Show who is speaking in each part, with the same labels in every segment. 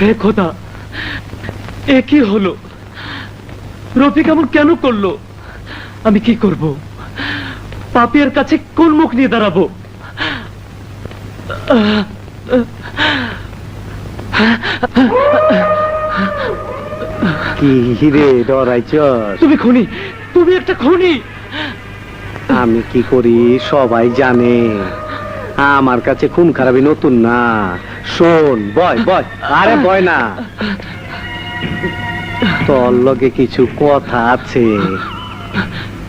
Speaker 1: হে খোদা এ কি হলো? রফিক এমন কেন করল? আমি কি করব? পাপিয়ার কাছে কোন মুখ নিয়ে দাঁড়াবো?
Speaker 2: কি
Speaker 1: তুমি খুনি তুমি একটা খুনি।
Speaker 2: আমি কি করি? সবাই জানে। আমার কাছে খুন খারাপই নতুন না। শোন বয় বয় আরে বয় না। তোর লগে কিছু কথা আছে।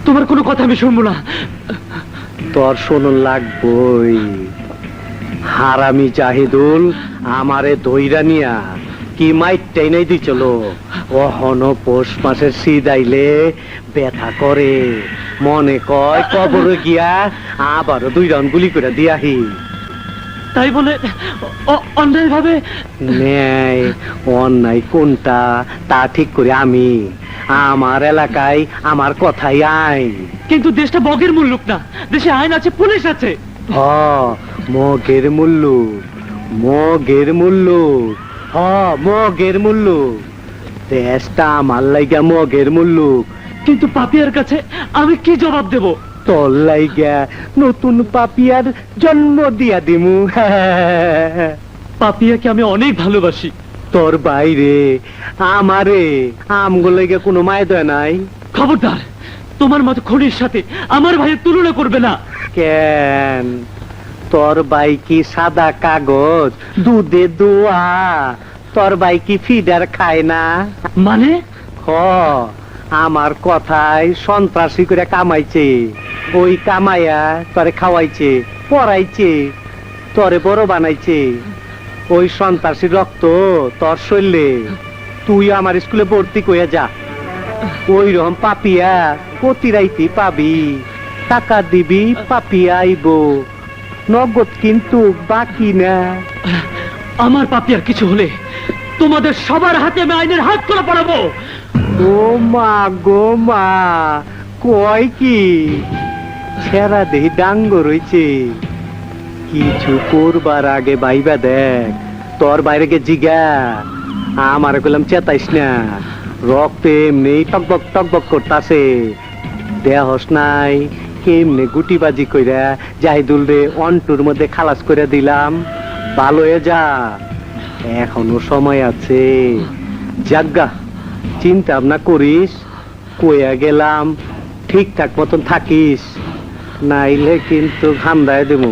Speaker 1: তোমার কোনো কথা আমি শুনব না।
Speaker 2: তোর শোনন লাগবই। হারামি জাহিদুল আমারে দইরা নিয়া কি মাইটাই নাই দি চলো অহন পৌষ মাসের শীত আইলে ব্যথা করে। মনে কয় কবরে গিয়া আবারও দুই রাউন্ড গুলি করে দিয়াহি
Speaker 1: তাই বলে অন্যায় ভাবে
Speaker 2: ন্যায় অন্যায় কোনটা? তা ঠিক করে আমি। আমার এলাকায় আমার কথাই আইন।
Speaker 1: কিন্তু দেশটা বগের মুল্লুক না। দেশে আইন আছে পুলিশ আছে।
Speaker 2: হ মগের মূল্য মগের মূল্য হ মগের মূল্য দেশটা আমার লাইগা মগের মূল্য।
Speaker 1: কিন্তু পাপিয়ার কাছে আমি কি জবাব দেব?
Speaker 2: তোর লাইগা নতুন পাপিয়ার জন্ম দিয়া দিমু।
Speaker 1: পাপিয়াকে আমি অনেক ভালোবাসি।
Speaker 2: তোর বাইরে আমারে আমগো কোনো মায় দয় নাই।
Speaker 1: খবরদার তোমার মতো খনির সাথে আমার ভাইয়ের তুলনা করবে না।
Speaker 2: কেন? তোর বাই কি সাদা কাগজ? দুধে দোয়া তোর বাই কি ফিডার খায় না?
Speaker 1: মানে?
Speaker 2: হ আমার কথায় সন্ত্রাসী করে কামাইছে। ওই কামাইয়া তরে খাওয়াইছে পড়াইছে তরে বড় বানাইছে। ওই সন্ত্রাসী রক্ত তোর শরীরে। তুই আমার স্কুলে ভর্তি কইয়া যা। ওই রকম পাপিয়া প্রতি রাইতে পাবি। টাকা দিবি পাপিয়া আইব। নগদ কিন্তু বাকি না।
Speaker 1: আমার পাপি আর কিছু হলে তোমাদের সবার হাতে আমি আইনের হাত করে পড়াবো।
Speaker 2: ও মা, গো মা, কয় কি? ছেড়া দেহি ডাঙ্গ রইছে। কিছু করবার আগে বাইবা দেখ, তোর বাইরে গে জিগা। আমার কইলাম চেতাইস না, রক্ত এমনি টকবক টকবক করতাছে। দেহস নাই, কেমনে গুটিবাজি কইরা জাহিদুল রে অন্টুর মধ্যে খালাস করে দিলাম। ভালো হয়ে যা। এখনও সময় আছে। জাগা চিন্তা ভাবনা করিস। কইয়া গেলাম, ঠিকঠাক মতন থাকিস। নাইলে কিন্তু ঘামদায় দেবো।